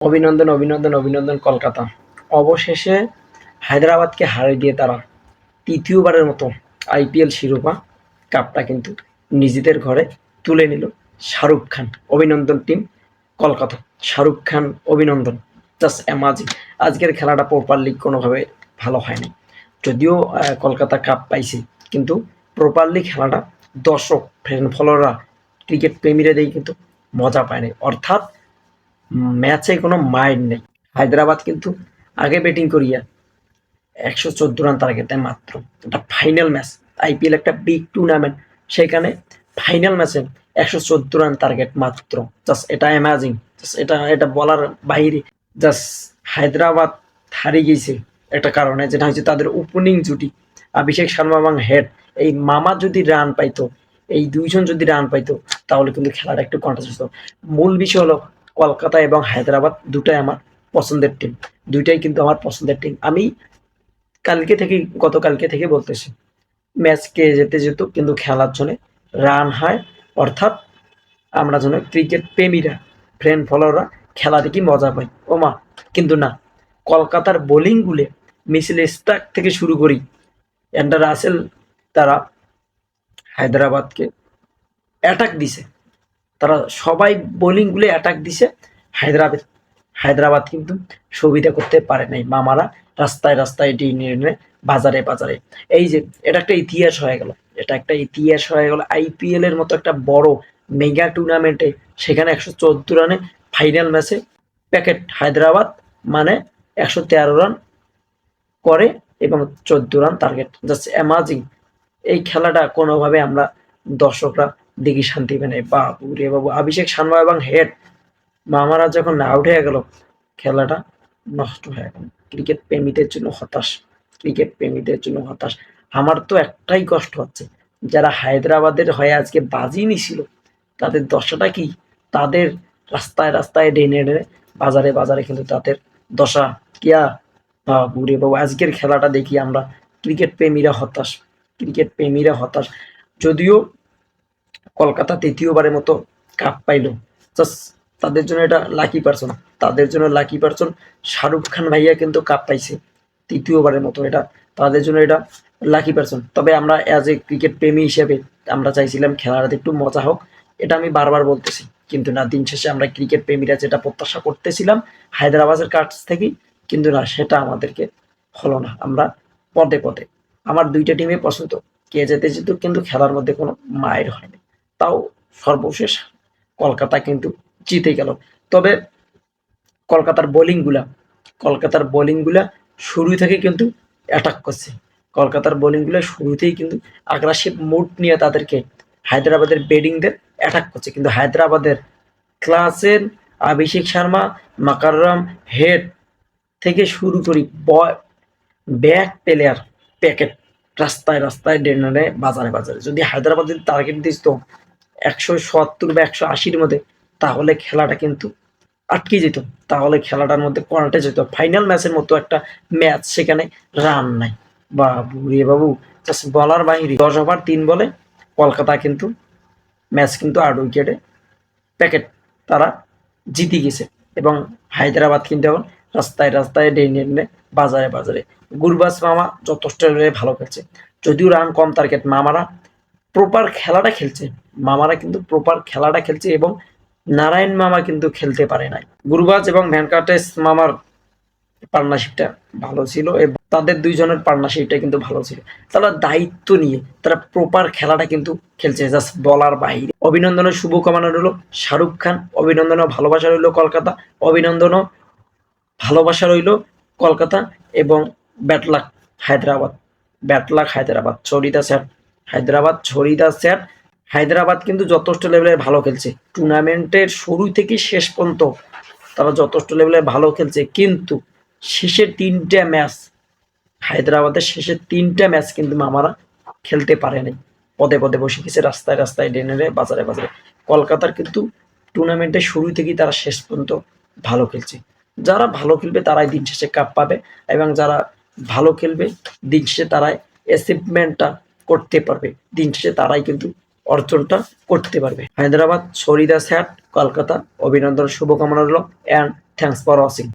অভিনন্দন অভিনন্দন অভিনন্দন কলকাতা। অবশেষে হায়দ্রাবাদকে হারিয়ে দিয়ে তারা তৃতীয়বারের মতো আইপিএল শিরোপা, কাপটা কিন্তু নিজেদের ঘরে তুলে নিল শাহরুখ খান, অভিনন্দন টিম কলকাতা। শাহরুখ খান, অভিনন্দন। জাস্ট অ্যামাজিং আজকের খেলাটা প্রপারলি কোনোভাবে ভালো হয়নি। যদিও কলকাতা কাপ পাইছে, কিন্তু প্রপারলি খেলাটা দর্শক ফ্যান ফলোয়াররা ক্রিকেট প্রেমীরা দিয়ে কিন্তু মজা পায়নি। অর্থাৎ ম্যাচে কোনো মাইন্ড নেই। হায়দ্রাবাদ কিন্তু আগে ব্যাটিং করিয়া একশো চোদ্দ রান দেয় মাত্র। এটা ফাইনাল ম্যাচ আইপিএল একটা বিগ টুর্নামেন্ট সেখানে ফাইনাল ম্যাচে একশো চোদ্দ রান টার্গেট মাত্র। জাস্ট এটা অ্যামাজিং এটা এটা বলার বাইরে। জাস্ট হায়দ্রাবাদ হারিয়ে গেছে একটা কারণে, যেটা হচ্ছে তাদের ওপেনিং জুটি। অভিষেক শর্মা এবং হেড এই মামা যদি রান পাইতো, এই দুইজন যদি রান পাইতো, তাহলে কিন্তু খেলাটা একটু কন্টেস্ট হতো মূল বিষয় হলো কলকাতা এবং হায়দ্রাবাদ দুটাই আমার পছন্দের টিম দুইটাই কিন্তু আমার পছন্দের টিম আমি কালকে থেকে, গতকালকে থেকে বলতেছি ম্যাচ কে যেতে যেত কিন্তু খেলার জন্য রান হয়, অর্থাৎ আমরা যেন ক্রিকেট প্রেমীরা ফ্রেন্ড ফলোয়াররা খেলা দেখি মজা পাই। ও মা, কিন্তু না, কলকাতার বোলিংগুলো মিসেল স্টাক থেকে শুরু করি। অ্যান্ডার রাসেল তারা হায়দ্রাবাদকে অ্যাটাক দিছে। তারা সবাই বোলিংগুলো অ্যাটাক দিছে। হায়দ্রাবাদ হায়দ্রাবাদ কিন্তু সুবিধা করতে পারে নাই মামারা রাস্তায় রাস্তায় ডিনে বাজারে বাজারে। এই যে এটা একটা ইতিহাস হয়ে গেল। এটা একটা ইতিহাস হয়ে গেল। আইপিএল এর মতো একটা বড় মেগা টুর্নামেন্টে সেখানে একশো চোদ্দ রানে ফাইনাল ম্যাচে প্যাকেট হায়দ্রাবাদ মানে একশো তেরো রান করে এবং চোদ্দ রান টার্গেট জাস্ট অ্যামাজিং এই খেলাটা কোনোভাবে আমরা দর্শকরা দেখি শান্তি পেয়ে নেই। বাবু রে বাবু, অভিষেক শর্মা এবং হেড মামারা যখন আউট হয়ে গেল, খেলাটা নষ্ট হয়ে গেল। ক্রিকেট প্রেমীদের জন্য হতাশ, ক্রিকেট প্রেমীদের জন্য হতাশ। আমার তো একটাই কষ্ট হচ্ছে, যারা হায়দ্রাবাদের হয়ে আজকে বাজি নিছিল, তাদের দশাটা কি? তাদের রাস্তায় রাস্তায় ডেনে ডেনে বাজারে বাজারে কিন্তু তাদের দশা। কিয়া রে বাবু, আজকের খেলাটা দেখি আমরা। ক্রিকেট প্রেমীরা হতাশ, ক্রিকেট প্রেমীরা হতাশ। যদিও কলকাতা তৃতীয়বারের মতো কাপ পাইল। জাস্ট তাদের জন্য এটা লাকি পার্সন তাদের জন্য লাকি পার্সন শাহরুখ খান ভাইয়া কিন্তু কাপ পাইছে তৃতীয়বারের মতো। এটা তাদের জন্য এটা লাকি পার্সন তবে আমরা অ্যাজ এ ক্রিকেট প্রেমী হিসেবে আমরা চাইছিলাম খেলাটাতে একটু মজা হোক। এটা আমি বারবার বলতেছি। কিন্তু না, দিন শেষে আমরা ক্রিকেট প্রেমীরা যেটা প্রত্যাশা করতেছিলাম হায়দ্রাবাদের কাছ থেকে কিন্তু না, সেটা আমাদেরকে হলো না। আমরা পদে পদে। আমার দুইটা টিমে পছন্দ। কে যেতে যেত কিন্তু খেলার মধ্যে কোনো মায়ের হয়নি তাও সর্বশেষ কলকাতা কিন্তু জিতে গেল। তবে কলকাতার বোলিংগুলা কলকাতার বোলিংগুলা শুরু থেকে কিন্তু অ্যাটাক করছে। কলকাতার বোলিংগুলো শুরুতেই কিন্তু আগ্রাসিভ মুড নিয়ে তাদেরকে হায়দ্রাবাদের ব্যাটিংদের অ্যাটাক করছে। কিন্তু হায়দ্রাবাদের ক্লাসের অভিষেক শর্মা, মাকাররাম হেড থেকে শুরু করি বয় ব্যাক প্লেয়ার প্যাকেট রাস্তায় রাস্তায় ডেনারে বাজারে বাজারে। যদি হায়দ্রাবাদ যদি টার্গেট দিস তো একশো সত্তর বা একশো আশির মধ্যে, তাহলে খেলাটা কিন্তু আটকে যেত। তাহলে খেলাটার মধ্যে করাটে যেত ফাইনাল ম্যাচের মতো একটা ম্যাচ সেখানে রান নাই। বাবু রে বাবু জাস্ট বলার বাইরে দশ ওভার তিন বলে কলকাতা কিন্তু ম্যাচ কিন্তু আট উইকেটে প্যাকেট তারা জিতে গেছে। এবং হায়দ্রাবাদ কিন্তু এখন রাস্তায় রাস্তায় ডেনে ডেনে বাজারে বাজারে। গুরবাজ মামা যথেষ্ট ভালো খেলছে। যদিও রান কম টার্গেট মামারা প্রপার খেলাটা খেলছে। মামারা কিন্তু প্রপার খেলাটা খেলছে এবং নারায়ণ মামা কিন্তু খেলতে পারে নাই। গুরবাজ এবং ভ্যানকাটেস মামার পার্টনারশিপটা ভালো ছিল এবং তাদের দুইজনের পার্টনারশিপটা কিন্তু ভালো ছিল। তারা দায়িত্ব নিয়ে তারা প্রপার খেলাটা কিন্তু খেলছে। জাস্ট বলার বাইরে। অভিনন্দনের শুভকামনা রইল শাহরুখ খান। অভিনন্দনও ভালোবাসা রইল কলকাতা। অভিনন্দনও ভালোবাসা রইল কলকাতা এবং ব্যাটলাক হায়দ্রাবাদ। ব্যাটলাক হায়দ্রাবাদ। ছড়িদা স্যাট হায়দ্রাবাদ ছড়িদা স্যাট হায়দ্রাবাদ কিন্তু যথেষ্ট লেভেলে ভালো খেলছে। টুর্নামেন্টের শুরু থেকে শেষ পর্যন্ত তারা যথেষ্ট লেভেলে ভালো খেলছে। কিন্তু শেষের তিনটা ম্যাচ হায়দ্রাবাদের শেষের তিনটা ম্যাচ কিন্তু মামারা খেলতে পারে নাই। পদে পদে বসে গেছে, রাস্তায় রাস্তায় ডেনেরে বাজারে বাজারে। কলকাতার কিন্তু টুর্নামেন্টের শুরু থেকেই তারা শেষ পর্যন্ত ভালো খেলছে। যারা ভালো খেলবে তারাই দিন শেষে কাপ পাবে এবং যারা ভালো খেলবে দিন শেষে তারাই অ্যাচিভমেন্টটা করতে পারবে। দিন শেষে তারাই কিন্তু অর্জনটা করতে পারবে। হায়দ্রাবাদ সরিদা স্যাট কলকাতা, অভিনন্দন, শুভকামনা রইল অ্যান্ড থ্যাংকস ফর ওয়াচিং